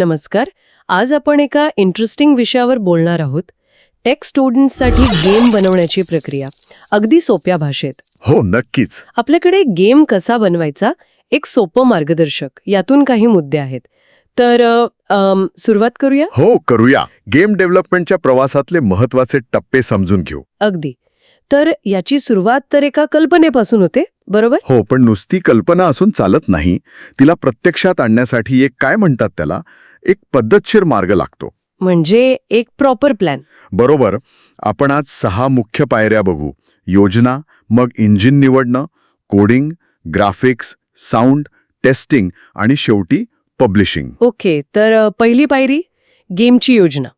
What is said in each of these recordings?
नमस्कार. आज आपण एका इंटरेस्टिंग विषयावर बोलणार आहोत. टेक स्टुडंट्ससाठी गेम बनवण्याची प्रक्रिया. अगदी सोप्या भाषेत. हो नक्कीच. आपल्याकडे गेम कसा बनवायचा? एक सोपं मार्गदर्शक. यातून काही मुद्दे आहेत. तर अम, सुरुवात करूया? हो करूया. गेम डेव्हलपमेंटच्या प्रवासातले महत्त्वाचे टप्पे समजून घेऊ. अगदी. तर याची सुरुवात तर एका कल्पनेपासून होते बरोबर? हो पण नुसती कल्पना असून चालत नाही. तिला प्रत्यक्षात आणण्यासाठी एक काय म्हणतात त्याला? एक पद्धतशीर मार्ग लागतो. म्हणजे एक प्रॉपर प्लॅन बरोबर. आपण आज सहा मुख्य पायऱ्या बघू. योजना मग इंजिन निवडणं कोडिंग ग्राफिक्स साऊंड टेस्टिंग आणि शेवटी पब्लिशिंग ओके तर पहिली पायरी गेमची योजना.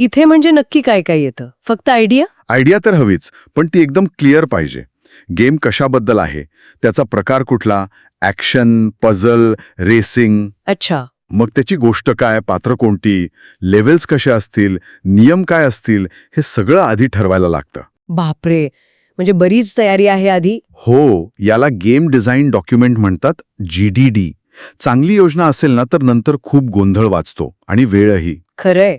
इथे म्हणजे नक्की काय काय येतं? फक्त आयडिया आयडिया तर हवीच पण ती एकदम क्लिअर पाहिजे. गेम कशाबद्दल आहे? त्याचा प्रकार कुठला? ॲक्शन पझल रेसिंग अच्छा. मग त्याची गोष्ट काय? पात्र कोणती? लेव्हल्स कशा असतील? नियम काय असतील? हे सगळं आधी ठरवायला लागतं. बापरे! म्हणजे बरीच तयारी आहे आधी? हो याला गेम डिझाईन डॉक्युमेंट म्हणतात जी डी डी चांगली योजना असेल ना तर नंतर खूप गोंधळ वाचतो आणि वेळही. खरंय.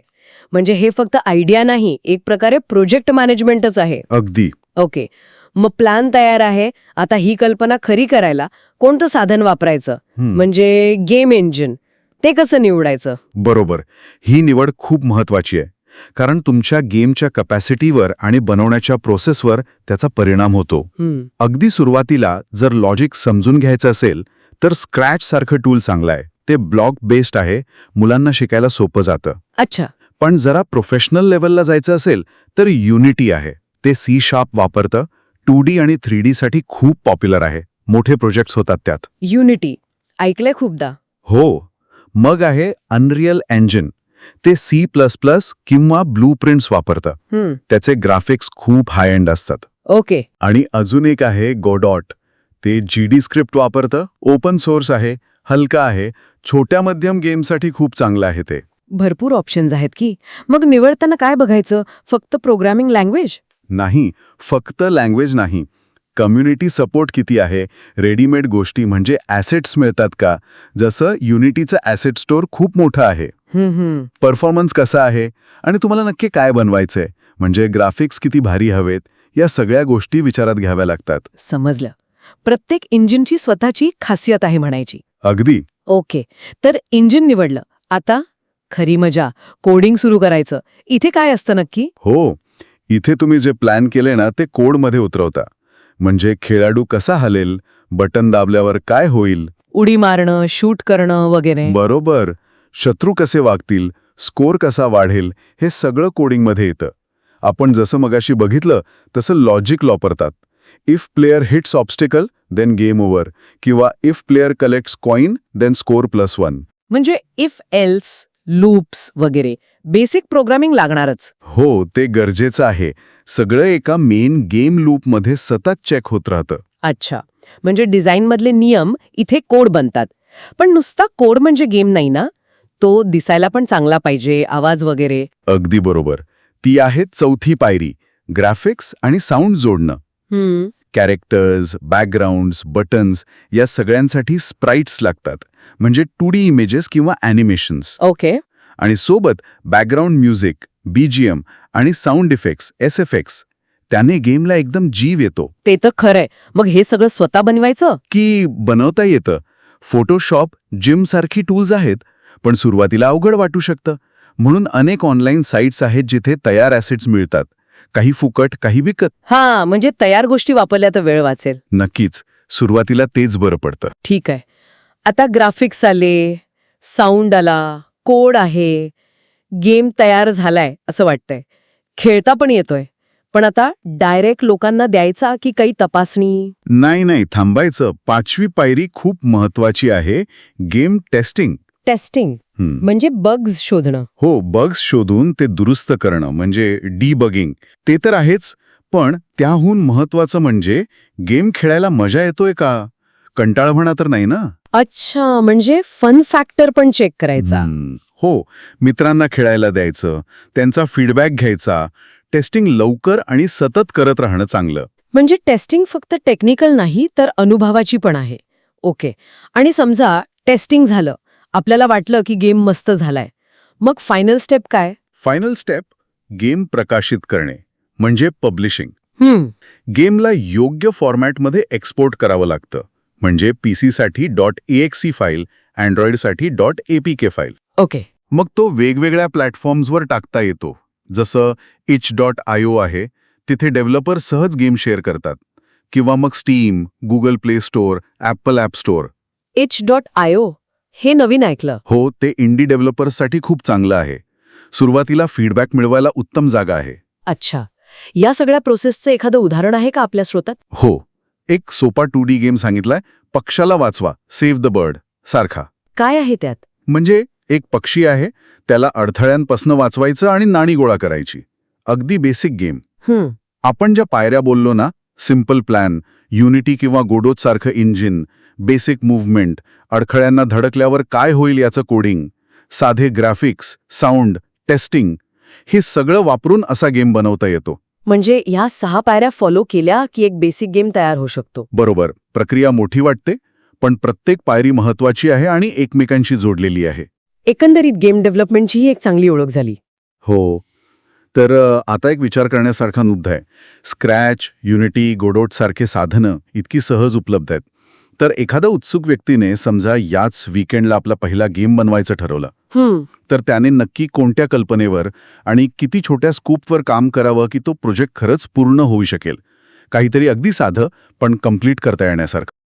म्हणजे हे फक्त आयडिया नाही एक प्रकारे प्रोजेक्ट मॅनेजमेंटच आहे. अगदी. ओके. मग प्लॅन तयार आहे आता ही कल्पना खरी करायला कोणतं साधन वापरायचं? म्हणजे गेम इंजिन ते कसं निवडायचं? बरोबर. ही निवड खूप महत्वाची आहे. कारण तुमच्या गेमच्या कपॅसिटीवर आणि बनवण्याच्या प्रोसेसवर त्याचा परिणाम होतो. अगदी सुरुवातीला जर लॉजिक समजून घ्यायचं असेल तर स्क्रॅच सारखं टूल चांगलं आहे. ते ब्लॉक बेस्ड आहे. मुलांना शिकायला सोपं जातं. अच्छा. पण जरा प्रोफेशनल लेवलला जायचं असेल तर युनिटी आहे. ते सी शार्प वापरतं. टू डी आणि थ्री डी साठी खूप पॉप्युलर आहे. मोठे प्रोजेक्ट्स होतात त्यात. युनिटी. ऐकलंय खूपदा. हो. मग आहे अनरियल एंजिन ते सी प्लस प्लस किंवा ब्लू प्रिंट्स वापरतं त्याचे ग्राफिक्स खूप हाय एंड असतात. ओके. आणि अजून एक आहे गोडॉट ते जी डी स्क्रिप्ट वापरतं ओपन सोर्स आहे हलका आहे छोट्या मध्यम गेमसाठी खूप चांगलं आहे ते. भरपूर ऑप्शन्स आहेत की. मग निवडताना काय बघायचं? फक्त प्रोग्रामिंग लँग्वेज नाही फक्त लँग्वेज नाही. कम्युनिटी सपोर्ट किती आहे? रेडीमेड गोष्टी म्हणजे ॲसेट्स मिळतात का? जसं युनिटीचं ॲसेट स्टोअर खूप मोठं आहे. परफॉर्मन्स कसा आहे? आणि तुम्हाला नक्की काय बनवायचंय? म्हणजे ग्राफिक्स किती भारी हवेत? या सगळ्या गोष्टी विचारात घ्याव्या लागतात. समजलं. प्रत्येक इंजिनची स्वतःची खासियत आहे म्हणायची. अगदी. ओके. तर इंजिन निवडलं. आता खरी मजा. कोडिंग सुरू करायचं. इथे काय असतं नक्की? हो. इथे तुम्ही जे प्लॅन केले ना ते कोडमध्ये उतरवता. म्हणजे खेळाडू कसा हलेल बटन दाबल्यावर काय होईल? उडी मारणं शूट करणं वगैरे. बरोबर. शत्रू कसे वागतील स्कोर कसा वाढेल हे सगळं कोडिंगमध्ये येतं. आपण जसं मगाशी बघितलं तसं लॉजिक वापरतात. If player hits obstacle then game over किंवा if player collects coin then score plus one म्हणजे इफ एल्स लूप्स वगैरे. बेसिक प्रोग्रामिंग लागणारच. हो ते गरजेचं आहे. सगळं एका मेन गेम लूपमध्ये सतत चेक होत राहतं. अच्छा. म्हणजे डिझाईनमधले नियम इथे कोड बनतात. पण नुसता कोड म्हणजे गेम नाही ना? तो दिसायला पण चांगला पाहिजे आवाज वगैरे. अगदी बरोबर. ती आहे चौथी पायरी ग्राफिक्स आणि साऊंड जोडणं. कॅरेक्टर्स बॅकग्राऊंड्स बटन्स या सगळ्यांसाठी स्प्राईट्स लागतात. म्हणजे टू डी इमेजेस किंवा ॲनिमेशन्स ओके आणि सोबत बॅकग्राऊंड म्युझिक बीजीएम आणि sound effects S F X त्याने गेमला एकदम जीव येतो. ते तर खरंय. मग हे सगळं स्वतः बनवायचं? की बनवता येतं. फोटोशॉप जिम सारखी टूल्स आहेत पण सुरुवातीला अवघड वाटू शकतं. म्हणून अनेक ऑनलाईन साईट्स आहेत जिथे तयार ॲसेट्स मिळतात. काही फुकट काही विकत. हा म्हणजे तयार गोष्टी वापरल्या तर वेळ वाचेल. नक्कीच. सुरुवातीला तेच बरं पडतं. ठीक आहे. आता ग्राफिक्स आले साऊंड आला कोड आहे गेम तयार झालाय असं वाटतंय. खेळता पण येतोय. पण आता डायरेक्ट लोकांना द्यायचा की काही तपासणी? नाही नाही थांबायचं. पाचवी पायरी खूप महत्वाची आहे. Game testing testing. म्हणजे बग्स शोधणं. हो बग्स शोधून ते दुरुस्त करणं म्हणजे डीबगिंग ते तर आहेच पण त्याहून महत्वाचं म्हणजे गेम खेळायला मजा येतोय का? कंटाळभणा तर नाही ना? अच्छा म्हणजे फन फॅक्टर पण चेक करायचा. हं. हो मित्रांना खेळायला द्यायचं त्यांचा फीडबॅक घ्यायचा टेस्टिंग लवकर आणि सतत करत राहणं चांगलं. म्हणजे टेस्टिंग फक्त टेक्निकल नाही तर अनुभवाची पण आहे. ओके. आणि समजा टेस्टिंग झालं. आपल्याला वाटलं की गेम मस्त झालाय. मग फायनल स्टेप काय? फायनल स्टेप गेम प्रकाशित करणे म्हणजे पब्लिशिंग गेमला योग्य फॉर्मॅटमध्ये एक्सपोर्ट करावं लागतं. म्हणजे पीसीसाठी डॉट एक्सी फाईल अँड्रॉइडसाठी डॉट एपीके फाईल ओके मग तो वेगवेगळ्या प्लॅटफॉर्म्सवर टाकता येतो. जसं इच डॉट आय ओ आहे तिथे डेव्हलपर सहज गेम शेअर करतात. किंवा मग Steam Google Play Store Apple App Store itch dot I O हे नवीन ऐकलं. हो ते इंडी डेव्हलपर्ससाठी खूप चांगलं आहे. सुरुवातीला फीडबॅक मिळवायला उत्तम जागा आहे. अच्छा. या सगळ्या प्रोसेसचं एखादं उदाहरण आहे का आपल्या स्रोतात? हो. एक सोपा टू डी गेम सांगितलाय. पक्षाला वाचवा. Save the bird. सारखा. काय आहे त्यात? म्हणजे एक पक्षी आहे त्याला अडथळ्यांपासून वाचवायचं आणि नाणी गोळा करायची. अगदी बेसिक गेम आपण ज्या पायऱ्या बोललो ना सिंपल प्लॅन युनिटी किंवा गोडोत सारखं इंजिन बेसिक मूव्हमेंट अडखळ्यांना धडकल्यावर काय होईल याचं कोडिंग साधे ग्राफिक्स साऊंड टेस्टिंग हे सगळं वापरून असा गेम बनवता येतो. म्हणजे ह्या सहा पायऱ्या फॉलो केल्या की एक बेसिक गेम तयार होऊ शकतो. बरोबर. प्रक्रिया मोठी वाटते पण प्रत्येक पायरी महत्वाची आहे आणि एकमेकांशी जोडलेली आहे. एकंदरीत गेम डेव्हलपमेंटची ही एक चांगली ओळख झाली. हो. तर आता एक विचार करण्यासारखा मुद्दा आहे. स्क्रॅच युनिटी गोडोट सारखे साधनं इतकी सहज उपलब्ध आहेत. तर एखादा उत्सुक व्यक्तीने समजा याच वीकेंडला आपला पहिला गेम बनवायचं ठरवलं. तर त्याने नक्की कोणत्या कल्पनेवर आणि किती छोट्या स्कूपवर काम करावं की तो प्रोजेक्ट खरंच पूर्ण होऊ शकेल? काहीतरी अगदी साधं पण कंप्लीट करता येण्यासारखं.